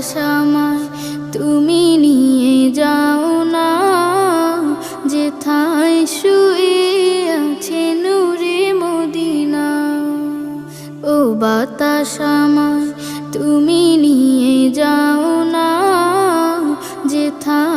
ভালোবাসামায় তুমি নিয়ে যাও না। যেথায় শুয়ে আছে নূরে মদিনা। ও বাতাসময় তুমি নিয়ে যাও না। যেথায়